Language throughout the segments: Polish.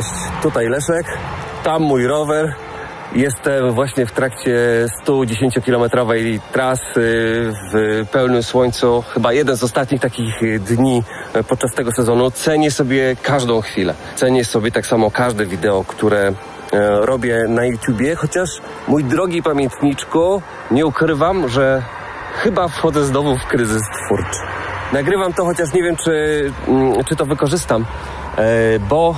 Cześć, tutaj Leszek, tam mój rower. Jestem właśnie w trakcie 110-kilometrowej trasy w pełnym słońcu. Chyba jeden z ostatnich takich dni podczas tego sezonu. Cenię sobie każdą chwilę. Cenię sobie tak samo każde wideo, które e, robię na YouTubie, chociaż mój drogi pamiętniczku, nie ukrywam, że chyba wchodzę znowu w kryzys twórczy. Nagrywam to, chociaż nie wiem, czy, mm, czy to wykorzystam, e, bo...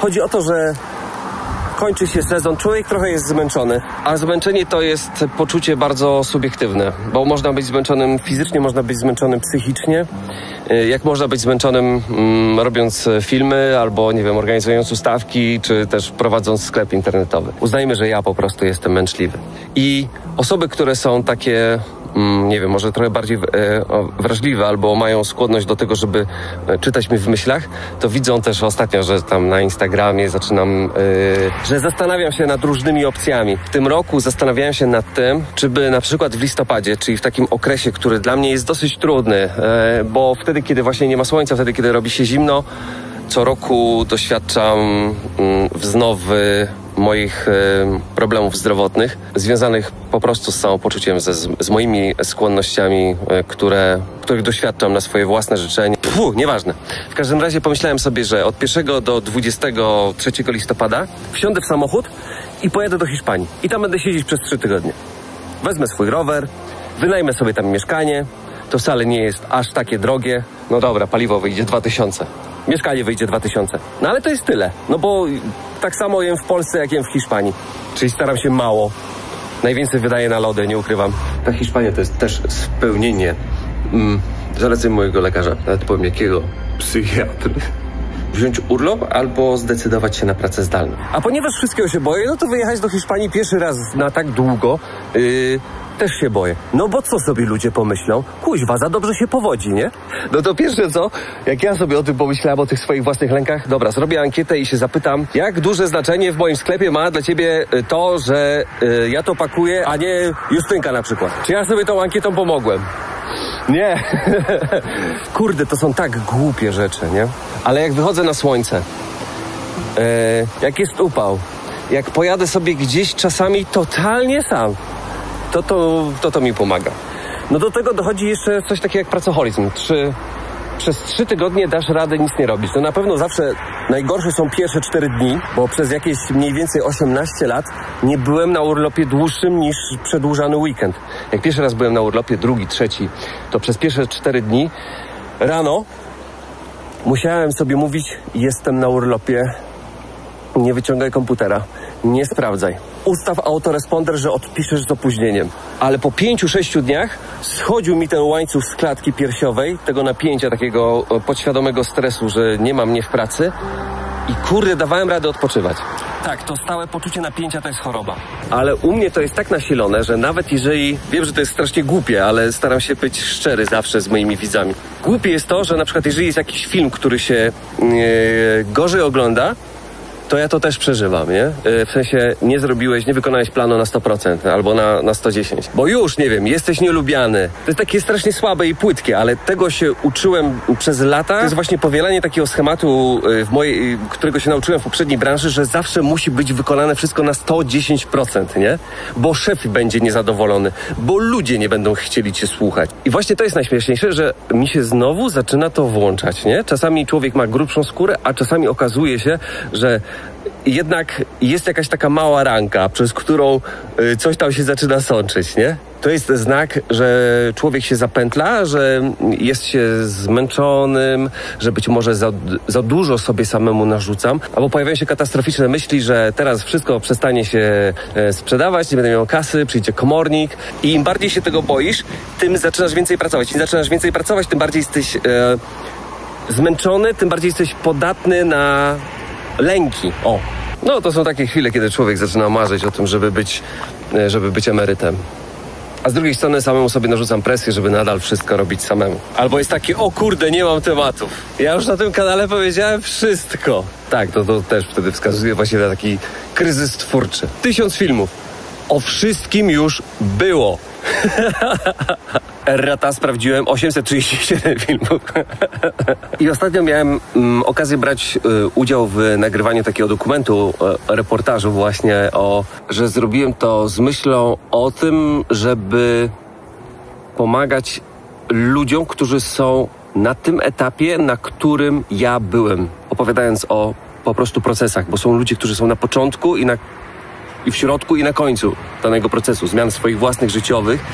Chodzi o to, że kończy się sezon, człowiek trochę jest zmęczony, a zmęczenie to jest poczucie bardzo subiektywne, bo można być zmęczonym fizycznie, można być zmęczonym psychicznie, y, jak można być zmęczonym mm, robiąc filmy albo, nie wiem, organizując ustawki, czy też prowadząc sklep internetowy. Uznajmy, że ja po prostu jestem męczliwy. I osoby, które są takie nie wiem, może trochę bardziej e, wrażliwe albo mają skłonność do tego, żeby e, czytać mi w myślach, to widzą też ostatnio, że tam na Instagramie zaczynam, e, że zastanawiam się nad różnymi opcjami. W tym roku zastanawiałem się nad tym, czy by na przykład w listopadzie, czyli w takim okresie, który dla mnie jest dosyć trudny, bo wtedy, kiedy właśnie nie ma słońca, wtedy, kiedy robi się zimno, co roku doświadczam mm, wznowy moich problemów zdrowotnych, związanych po prostu z samopoczuciem, ze, z moimi skłonnościami, e, które, których doświadczam na swoje własne życzenie. Puh, nieważne. W każdym razie pomyślałem sobie, że od 1 do 23 listopada wsiądę w samochód i pojadę do Hiszpanii. I tam będę siedzieć przez 3 tygodnie. Wezmę swój rower, wynajmę sobie tam mieszkanie. To wcale nie jest aż takie drogie. No dobra, paliwo wyjdzie 2000 mieszkanie wyjdzie 2000. No ale to jest tyle. No bo tak samo jem w Polsce, jak jem w Hiszpanii. Czyli staram się mało. Najwięcej wydaję na lody, nie ukrywam. Ta Hiszpania to jest też spełnienie mm, zaleceń mojego lekarza. Nawet powiem jakiego? Psychiatry wziąć urlop albo zdecydować się na pracę zdalną. A ponieważ wszystkiego się boję, no to wyjechać do Hiszpanii pierwszy raz na tak długo yy, też się boję. No bo co sobie ludzie pomyślą? Kuźwa, za dobrze się powodzi, nie? No to pierwsze co, jak ja sobie o tym pomyślałem, o tych swoich własnych lękach, dobra, zrobię ankietę i się zapytam, jak duże znaczenie w moim sklepie ma dla ciebie y, to, że y, ja to pakuję, a nie Justynka na przykład. Czy ja sobie tą ankietą pomogłem? Nie. Kurde, to są tak głupie rzeczy, nie? Ale jak wychodzę na słońce, e, jak jest upał, jak pojadę sobie gdzieś czasami totalnie sam, to to, to to mi pomaga. No do tego dochodzi jeszcze coś takiego jak pracoholizm. Trzy, przez trzy tygodnie dasz radę nic nie robić. To na pewno zawsze najgorsze są pierwsze cztery dni, bo przez jakieś mniej więcej 18 lat nie byłem na urlopie dłuższym niż przedłużany weekend. Jak pierwszy raz byłem na urlopie, drugi, trzeci, to przez pierwsze cztery dni rano musiałem sobie mówić, jestem na urlopie, nie wyciągaj komputera, nie sprawdzaj. Ustaw autoresponder, że odpiszesz z opóźnieniem. Ale po pięciu, sześciu dniach schodził mi ten łańcuch z klatki piersiowej, tego napięcia, takiego e, podświadomego stresu, że nie ma mnie w pracy i kurde, dawałem radę odpoczywać. Tak, to stałe poczucie napięcia to jest choroba. Ale u mnie to jest tak nasilone, że nawet jeżeli, wiem, że to jest strasznie głupie, ale staram się być szczery zawsze z moimi widzami. Głupie jest to, że na przykład jeżeli jest jakiś film, który się yy, gorzej ogląda, to ja to też przeżywam, nie? E, w sensie nie zrobiłeś, nie wykonałeś planu na 100% albo na, na 110. Bo już, nie wiem, jesteś nielubiany. To jest takie strasznie słabe i płytkie, ale tego się uczyłem przez lata. To jest właśnie powielanie takiego schematu, e, w mojej, którego się nauczyłem w poprzedniej branży, że zawsze musi być wykonane wszystko na 110%, nie? Bo szef będzie niezadowolony, bo ludzie nie będą chcieli cię słuchać. I właśnie to jest najśmieszniejsze, że mi się znowu zaczyna to włączać, nie? Czasami człowiek ma grubszą skórę, a czasami okazuje się, że jednak jest jakaś taka mała ranka, przez którą y, coś tam się zaczyna sączyć, nie? To jest znak, że człowiek się zapętla, że jest się zmęczonym, że być może za, za dużo sobie samemu narzucam, albo pojawiają się katastroficzne myśli, że teraz wszystko przestanie się e, sprzedawać, nie będę miał kasy, przyjdzie komornik i im bardziej się tego boisz, tym zaczynasz więcej pracować. Im zaczynasz więcej pracować, tym bardziej jesteś e, zmęczony, tym bardziej jesteś podatny na lęki. O. No to są takie chwile, kiedy człowiek zaczyna marzyć o tym, żeby być, e, żeby być emerytem. A z drugiej strony samemu sobie narzucam presję, żeby nadal wszystko robić samemu. Albo jest taki, o kurde, nie mam tematów. Ja już na tym kanale powiedziałem wszystko. Tak, to, to też wtedy wskazuje właśnie na taki kryzys twórczy. Tysiąc filmów. O wszystkim już było. Errata sprawdziłem 837 filmów. I ostatnio miałem mm, okazję brać y, udział w nagrywaniu takiego dokumentu, y, reportażu właśnie o, że zrobiłem to z myślą o tym, żeby pomagać ludziom, którzy są na tym etapie, na którym ja byłem, opowiadając o po prostu procesach, bo są ludzie, którzy są na początku i na i w środku i na końcu danego procesu zmian swoich własnych życiowych,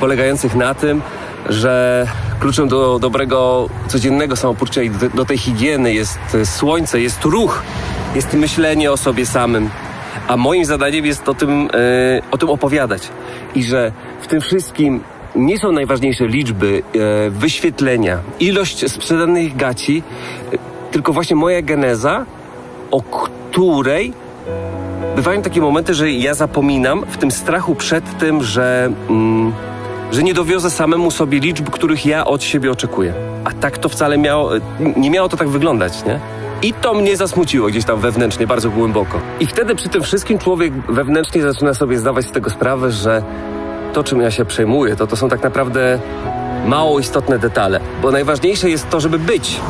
polegających na tym, że kluczem do dobrego codziennego samopoczucia i do, tej higieny jest słońce, jest ruch, jest myślenie o sobie samym. A moim zadaniem jest o tym, yy, o tym opowiadać. I że w tym wszystkim nie są najważniejsze liczby, yy, wyświetlenia, ilość sprzedanych gaci, yy, tylko właśnie moja geneza, o której bywają takie momenty, że ja zapominam w tym strachu przed tym, że, mm, że nie dowiozę samemu sobie liczb, których ja od siebie oczekuję. A tak to wcale miało, nie miało to tak wyglądać, nie? I to mnie zasmuciło gdzieś tam wewnętrznie, bardzo głęboko. I wtedy przy tym wszystkim człowiek wewnętrznie zaczyna sobie zdawać z tego sprawę, że to, czym ja się przejmuję, to to są tak naprawdę mało istotne detale. Bo najważniejsze jest to, żeby być.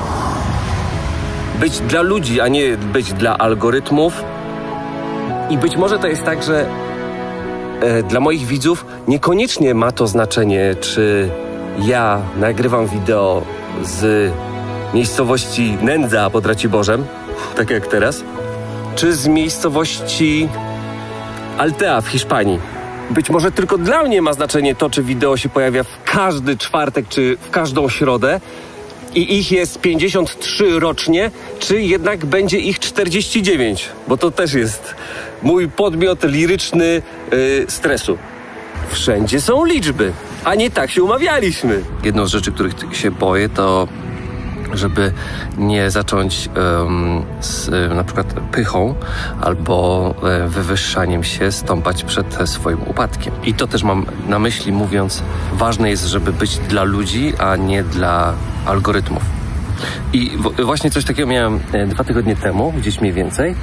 Być dla ludzi, a nie być dla algorytmów, i być może to jest tak, że e, dla moich widzów niekoniecznie ma to znaczenie, czy ja nagrywam wideo z miejscowości Nędza pod Raciborzem, tak jak teraz, czy z miejscowości Altea w Hiszpanii. Być może tylko dla mnie ma znaczenie to, czy wideo się pojawia w każdy czwartek, czy w każdą środę, i ich jest 53 rocznie, czy jednak będzie ich 49? Bo to też jest mój podmiot liryczny yy, stresu. Wszędzie są liczby, a nie tak się umawialiśmy. Jedną z rzeczy, których się boję, to żeby nie zacząć um, z na przykład pychą albo e, wywyższaniem się stąpać przed swoim upadkiem. I to też mam na myśli mówiąc, ważne jest, żeby być dla ludzi, a nie dla algorytmów. I właśnie coś takiego miałem e, dwa tygodnie temu, gdzieś mniej więcej,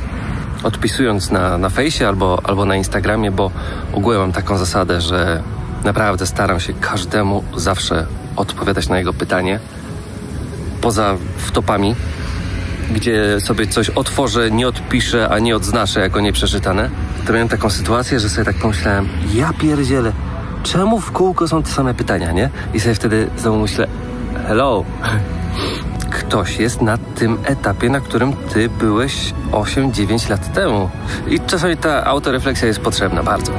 odpisując na, na fejsie albo, albo na Instagramie, bo ogółem mam taką zasadę, że naprawdę staram się każdemu zawsze odpowiadać na jego pytanie, poza wtopami, gdzie sobie coś otworzę, nie odpiszę, a nie odznaczę jako nieprzeczytane. To miałem taką sytuację, że sobie tak pomyślałem, ja pierdzielę, czemu w kółko są te same pytania, nie? I sobie wtedy znowu myślę, hello, ktoś jest na tym etapie, na którym ty byłeś 8-9 lat temu. I czasami ta autorefleksja jest potrzebna bardzo.